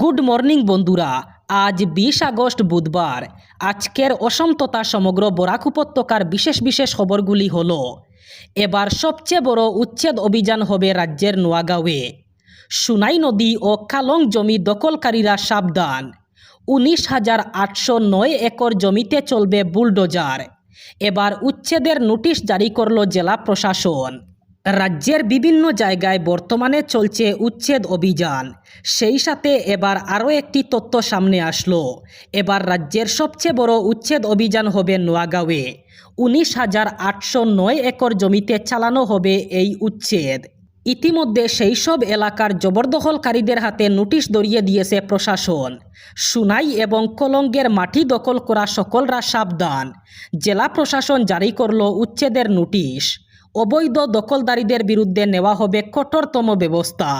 Good morning বন্ধুরা। আজ বিশ আগস্ট বুধবার। আজকের অসম তথা সমগ্র বরাক উপত্যকার বিশেষ বিশেষ খবরগুলি হল, এবার সবচেয়ে বড় উচ্ছেদ অভিযান হবে রাজ্যের নোয়াগাঁওয়ে। সুনাই নদী ও কালং জমি দখলকারীরা সাবধান। উনিশ হাজার আটশো নয় একর জমিতে চলবে বুলডোজার। এবার উচ্ছেদের নোটিশ জারি করল জেলা প্রশাসন। রাজ্যের বিভিন্ন জায়গায় বর্তমানে চলছে উচ্ছেদ অভিযান। সেই সাথে এবার আরও একটি তথ্য সামনে আসলো। এবার রাজ্যের সবচেয়ে বড় উচ্ছেদ অভিযান হবে নোয়াগাঁওয়ে। উনিশ হাজার আটশো নয় একর জমিতে চালানো হবে এই উচ্ছেদ। ইতিমধ্যে সেই সব এলাকার জবরদখলকারীদের হাতে নোটিশ ধরিয়ে দিয়েছে প্রশাসন। সুনাই এবং কলঙ্গের মাটি দখল করা সকলরা সাবধান। জেলা প্রশাসন জারি করল উচ্ছেদের নোটিশ। অবৈধ দখলদারীদের বিরুদ্ধে নেওয়া হবে কঠোরতম ব্যবস্থা।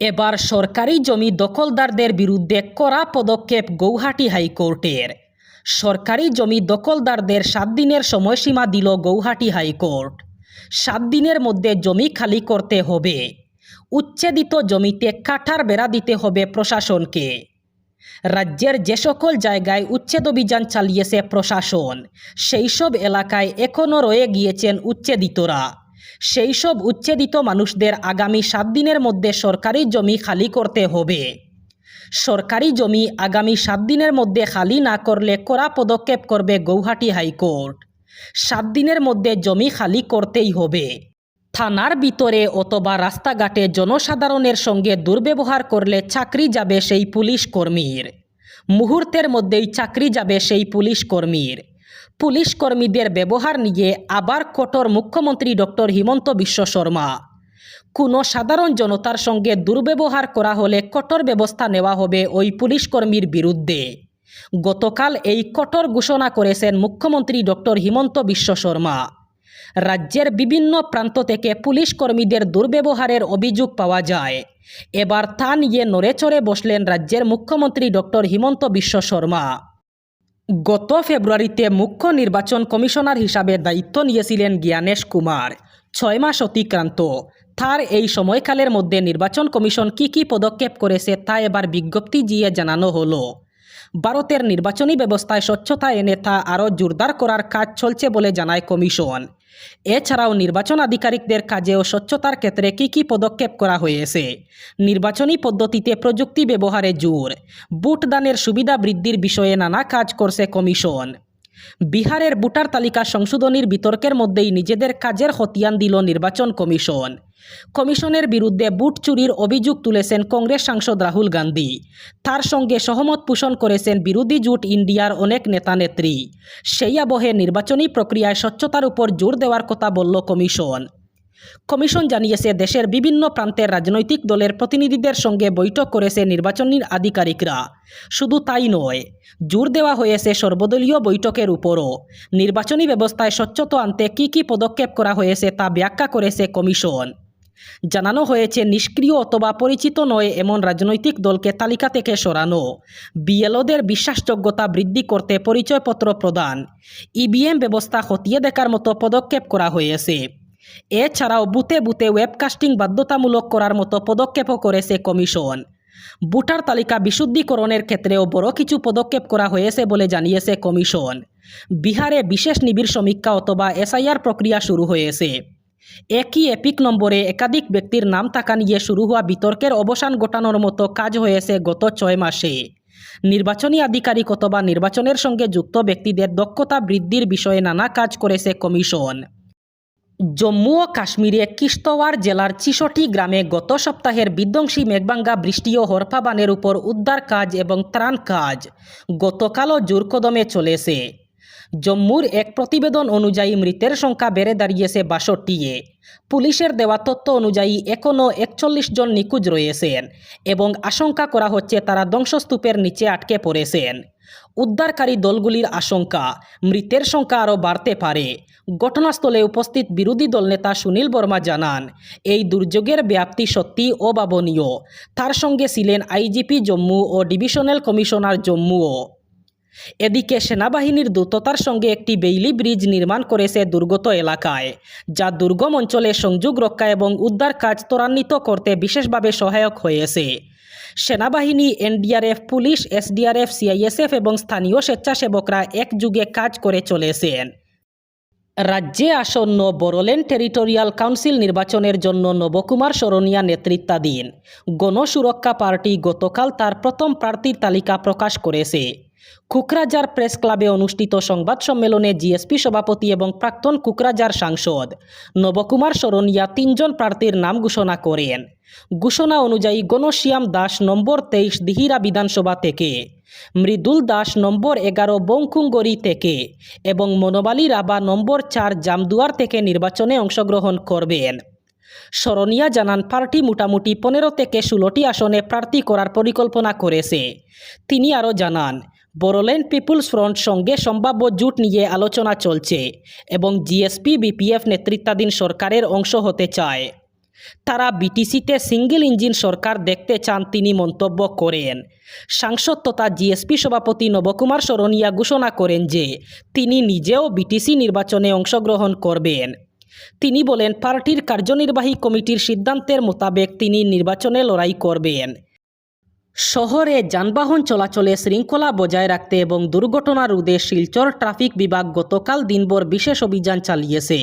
এবার সরকারি জমি দখলদারদের বিরুদ্ধে কড়া পদক্ষেপ গৌহাটি হাইকোর্টের। সরকারি জমি দখলদারদের সাত দিনের সময়সীমা দিল গৌহাটি হাইকোর্ট। সাত দিনের মধ্যে জমি খালি করতে হবে। উচ্ছেদিত জমিতে কাঠার বেড়া দিতে হবে প্রশাসনকে। রাজ্যের যে সকল জায়গায় উচ্ছেদ অভিযান চালিয়েছে প্রশাসন, সেই সব এলাকায় এখনও রয়ে গিয়েছেন উচ্ছেদিতরা। সেই সব উচ্ছেদিত মানুষদের আগামী সাত দিনের মধ্যে সরকারি জমি খালি করতে হবে। সরকারি জমি আগামী সাত দিনের মধ্যে খালি না করলে কড়া পদক্ষেপ করবে গৌহাটি হাইকোর্ট। সাত দিনের মধ্যে জমি খালি করতেই হবে। থানার ভিতরে অথবা রাস্তাঘাটে জনসাধারণের সঙ্গে দুর্ব্যবহার করলে চাকরি যাবে সেই পুলিশ কর্মীর। মুহূর্তের মধ্যেই চাকরি যাবে সেই পুলিশ কর্মীর। পুলিশ কর্মীদের ব্যবহার নিয়ে আবার কঠোর মুখ্যমন্ত্রী ডক্টর হিমন্ত বিশ্ব শর্মা। কোনো সাধারণ জনতার সঙ্গে দুর্ব্যবহার করা হলে কঠোর ব্যবস্থা নেওয়া হবে ওই পুলিশ কর্মীর বিরুদ্ধে। গতকাল এই কঠোর ঘোষণা করেছেন মুখ্যমন্ত্রী ডক্টর হিমন্ত বিশ্ব শর্মা। রাজ্যের বিভিন্ন প্রান্ত থেকে পুলিশ কর্মীদের দুর্ব্যবহারের অভিযোগ পাওয়া যায়। এবার তা নিয়ে নড়েচড়ে বসলেন রাজ্যের মুখ্যমন্ত্রী ডক্টর হিমন্ত বিশ্ব শর্মা। গত ফেব্রুয়ারিতে মুখ্য নির্বাচন কমিশনার হিসাবে দায়িত্ব নিয়েছিলেন জ্ঞানেশ কুমার। ছয় মাস অতিক্রান্ত। তার এই সময়কালের মধ্যে নির্বাচন কমিশন কি কি পদক্ষেপ করেছে তা এবার বিজ্ঞপ্তি দিয়ে জানানো হলো। ভারতের নির্বাচনী ব্যবস্থায় স্বচ্ছতা এনে তা আরও জোরদার করার কাজ চলছে বলে জানায় কমিশন। এছাড়াও নির্বাচন আধিকারিকদের কাজে ও স্বচ্ছতার ক্ষেত্রে কী কী পদক্ষেপ করা হয়েছে? নির্বাচনী পদ্ধতিতে প্রযুক্তি ব্যবহারে জোর বুটদানের সুবিধা বৃদ্ধির বিষয়ে নানা কাজ করছে কমিশন। বিহারের ভোটার তালিকা সংশোধনীর বিতর্কের মধ্যেই নিজেদের কাজের হতিয়ান দিল নির্বাচন কমিশন। কমিশনের বিরুদ্ধে বুট চুরির অভিযোগ তুলেছেন কংগ্রেস সাংসদ রাহুল গান্ধী। তার সঙ্গে সহমত পোষণ করেছেন বিরোধী জোট ইন্ডিয়ার অনেক নেতা নেত্রী। সেই আবহে নির্বাচনী প্রক্রিয়ায় স্বচ্ছতার উপর জোর দেওয়ার কথা বলল কমিশন। কমিশন জানিয়েছে, দেশের বিভিন্ন প্রান্তের রাজনৈতিক দলের প্রতিনিধিদের সঙ্গে বৈঠক করেছে নির্বাচনী আধিকারিকরা। শুধু তাই নয়, জোর দেওয়া হয়েছে সর্বদলীয় বৈঠকের উপরও। নির্বাচনী ব্যবস্থায় স্বচ্ছতা আনতে কী কী পদক্ষেপ করা হয়েছে তা ব্যাখ্যা করেছে কমিশন। জানানো হয়েছে, নিষ্ক্রিয় অথবা পরিচিত নয় এমন রাজনৈতিক দলকে তালিকা থেকে সরানো। বিএলওদের বিশ্বাসযোগ্যতা বৃদ্ধি করতে পরিচয়পত্র প্রদান। ইবিএম ব্যবস্থা খতিয়ে দেখার মতো পদক্ষেপ করা হয়েছে। এছাড়াও বুথে বুথে ওয়েবকাস্টিং বাধ্যতামূলক করার মতো পদক্ষেপও করেছে কমিশন। ভোটার তালিকা বিশুদ্ধিকরণের ক্ষেত্রেও বড় কিছু পদক্ষেপ করা হয়েছে বলে জানিয়েছে কমিশন। বিহারে বিশেষ নিবিড় সমীক্ষা অথবা এসআইআর প্রক্রিয়া শুরু হয়েছে। একই এপিক নম্বরে একাধিক ব্যক্তির নাম থাকা নিয়ে শুরু হওয়া বিতর্কের অবসান ঘটানোর মতো কাজ হয়েছে গত ছয় মাসে। নির্বাচনী আধিকারিক অথবা নির্বাচনের সঙ্গে যুক্ত ব্যক্তিদের দক্ষতা বৃদ্ধির বিষয়ে নানা কাজ করেছে কমিশন। জম্মু ও কাশ্মীরে কিস্তওয়ার জেলার চিশটি গ্রামে গত সপ্তাহের বিধ্বংসী মেঘবাঙ্গা বৃষ্টি ও হরফাবানের উপর উদ্ধার কাজ এবং ত্রাণ কাজ। গতকালও জোরকদমে চলেছে। জম্মুর এক প্রতিবেদন অনুযায়ী মৃতের সংখ্যা বেড়ে দাঁড়িয়েছে বাষট্টিয়ে। পুলিশের দেওয়া তথ্য অনুযায়ী এখনও একচল্লিশ জন নিখোঁজ রয়েছেন এবং আশঙ্কা করা হচ্ছে তারা ধ্বংসস্তূপের নিচে আটকে পড়েছেন। উদ্ধারকারী দলগুলির আশঙ্কা। মৃতের সংখ্যা আরও বাড়তে পারে। ঘটনাস্থলে উপস্থিত বিরোধী দলনেতা সুনীল বর্মা জানান, এই দুর্যোগের ব্যাপ্তি সত্যি অভাবনীয়। তার সঙ্গে ছিলেন আইজিপি জম্মু ও ডিভিশনাল কমিশনার জম্মুও। এদিকে সেনাবাহিনীর দ্রুততার সঙ্গে একটি বেইলি ব্রিজ নির্মাণ করেছে দুর্গত এলাকায়, যা দুর্গম অঞ্চলে সংযোগ রক্ষা এবং উদ্ধার কাজ ত্বরান্বিত করতে বিশেষভাবে সহায়ক হয়েছে। সেনাবাহিনী, এনডিআরএফ, পুলিশ, এসডিআরএফ, সিআইএসএফ এবং স্থানীয় স্বেচ্ছাসেবকরা একযুগে কাজ করে চলেছেন রাজ্যে আসন্ন বড়োল্যান্ড টেরিটোরিয়াল কাউন্সিল নির্বাচনের জন্য নবকুমার শরণিয়া নেতৃত্বাধীন গণসুরক্ষা পার্টি গতকাল তার প্রথম প্রার্থীর তালিকা প্রকাশ করেছে। কুকরাজার প্রেস ক্লাবে অনুষ্ঠিত সংবাদ সম্মেলনে জিএসপি সভাপতি এবং প্রাক্তন কুকরাজার সাংসদ নবকুমার শরণিয়া তিনজন প্রার্থীর নাম ঘোষণা করেন। ঘোষণা অনুযায়ী গণশ্যাম দাস নম্বর তেইশ দিহিরা বিধানসভা থেকে, মৃদুল দাস নম্বর এগারো বঙ্কুঙ্গরি থেকে এবং মনোবালী রাবা নম্বর চার জামদুয়ার থেকে নির্বাচনে অংশগ্রহণ করবেন। শরণিয়া জানান, পার্টি মোটামুটি পনেরো থেকে ষোলোটি আসনে প্রার্থী করার পরিকল্পনা করেছে। তিনি আরও জানান বড়োল্যান্ড পিপুলস ফ্রন্ট সঙ্গে সম্ভাব্য জোট নিয়ে আলোচনা চলছে এবং জিএসপি, বিপিএফ নেতৃত্বাধীন সরকারের অংশ হতে চায়। তারা বিটিসিতে সিঙ্গেল ইঞ্জিন সরকার দেখতে চান তিনি মন্তব্য করেন। সাংসদ তথা জিএসপি সভাপতি নবকুমার শরণিয়া ঘোষণা করেন যে, তিনি নিজেও বিটিসি নির্বাচনে অংশগ্রহণ করবেন। তিনি বলেন, পার্টির কার্যনির্বাহী কমিটির সিদ্ধান্তের মোতাবেক তিনি নির্বাচনে লড়াই করবেন। শহরে যানবাহন চলাচলে শৃঙ্খলা বজায় রাখতে এবং দুর্ঘটনা রোধে শিলচর ট্রাফিক বিভাগ গতকাল দিনভর বিশেষ অভিযান চালিয়েছে।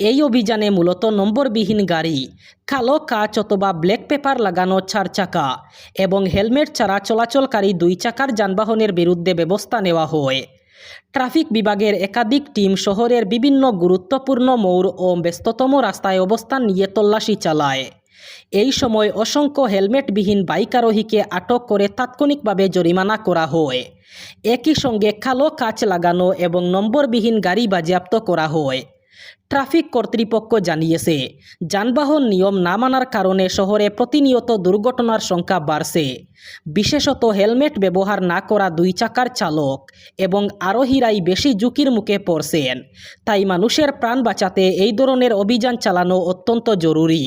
এই অভিযানে মূলত নম্বরবিহীন গাড়ি, কালো কাচ অথবা ব্ল্যাক পেপার লাগানো চার চাকা এবং হেলমেট ছাড়া চলাচলকারী দুই চাকার যানবাহনের বিরুদ্ধে ব্যবস্থা নেওয়া হয়। ট্রাফিক বিভাগের একাধিক টিম শহরের বিভিন্ন গুরুত্বপূর্ণ মৌর ও ব্যস্ততম রাস্তায় অবস্থান নিয়ে তল্লাশি চালায়। এই সময় অসংখ্য হেলমেটবিহীন বাইক আরোহীকে আটক করে তাৎক্ষণিকভাবে জরিমানা করা হয়। একই সঙ্গে কালো কাচ লাগানো এবং নম্বরবিহীন গাড়ি বাজেয়াপ্ত করা হয়। ট্রাফিক কর্তৃপক্ষ জানিয়েছে, যানবাহন নিয়ম না মানার কারণে শহরে প্রতিনিয়ত দুর্ঘটনার সংখ্যা বাড়ছে। বিশেষত হেলমেট ব্যবহার না করা দুই চাকার চালক এবং আরোহীরাই বেশি ঝুঁকির মুখে পড়ছেন। তাই মানুষের প্রাণ বাঁচাতে এই ধরনের অভিযান চালানো অত্যন্ত জরুরি।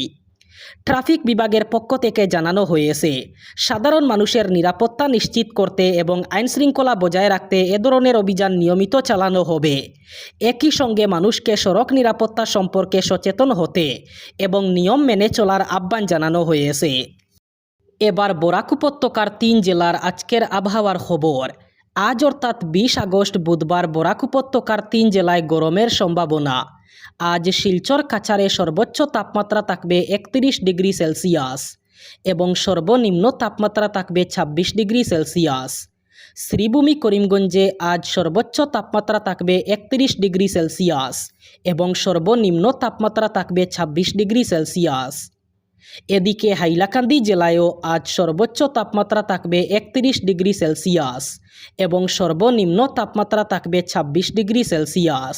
ট্রাফিক বিভাগের পক্ষ থেকে জানানো হয়েছে, সাধারণ মানুষের নিরাপত্তা নিশ্চিত করতে এবং আইনশৃঙ্খলা বজায় রাখতে এ ধরনের অভিযান নিয়মিত চালানো হবে। একই সঙ্গে মানুষকে সড়ক নিরাপত্তা সম্পর্কে সচেতন হতে এবং নিয়ম মেনে চলার আহ্বান জানানো হয়েছে। এবার বরাক উপত্যকার তিন জেলার আজকের আবহাওয়ার খবর। আজ অর্থাৎ বিশ আগস্ট বুধবার বরাক উপত্যকার তিন জেলায় গরমের সম্ভাবনা। আজ শিলচর কাছারে সর্বোচ্চ তাপমাত্রা থাকবে একত্রিশ ডিগ্রি সেলসিয়াস এবং সর্বনিম্ন তাপমাত্রা থাকবে ছাব্বিশ ডিগ্রি সেলসিয়াস। শ্রীভূমি করিমগঞ্জে আজ সর্বোচ্চ তাপমাত্রা থাকবে একত্রিশ ডিগ্রি সেলসিয়াস এবং সর্বনিম্ন তাপমাত্রা থাকবে ছাব্বিশ ডিগ্রি সেলসিয়াস। এদিকে হাইলাকান্দি জেলায়ও আজ সর্বোচ্চ তাপমাত্রা থাকবে একত্রিশ ডিগ্রি সেলসিয়াস এবং সর্বনিম্ন তাপমাত্রা থাকবে ছাব্বিশ ডিগ্রি সেলসিয়াস।